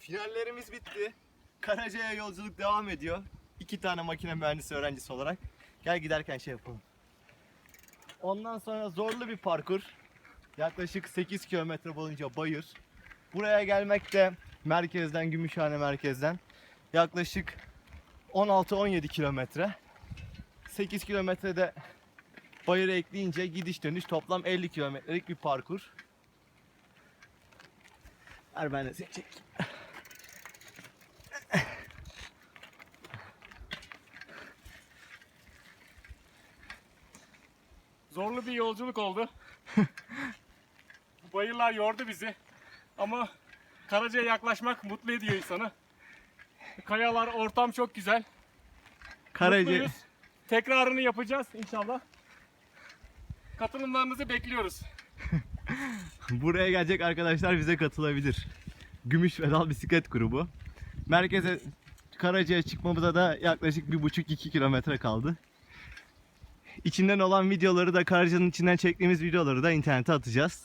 Finallerimiz bitti. Karaca'ya yolculuk devam ediyor. İki tane makine mühendisi öğrencisi olarak. Gel giderken şey yapalım. Ondan sonra zorlu bir parkur. Yaklaşık 8 kilometre boyunca bayır. Buraya gelmek de merkezden, Gümüşhane merkezden yaklaşık 16-17 kilometre. 8 kilometrede bayırı ekleyince gidiş dönüş toplam 50 kilometrelik bir parkur. Ver ben de seni çekeyim. Zorlu bir yolculuk oldu. Bayırlar yordu bizi. Ama Karaca'ya yaklaşmak mutlu ediyor insanı. Kayalar, ortam çok güzel. Karaca, Mutluyuz. Tekrarını yapacağız inşallah. Katılımlarınızı bekliyoruz. buraya gelecek arkadaşlar bize katılabilir. Gümüş Vedal Bisiklet Grubu. Merkeze Karaca'ya çıkmamıza da yaklaşık 1,5-2 kilometre kaldı. İçinden olan videoları da Karaca'nın içinden çektiğimiz videoları da internete atacağız.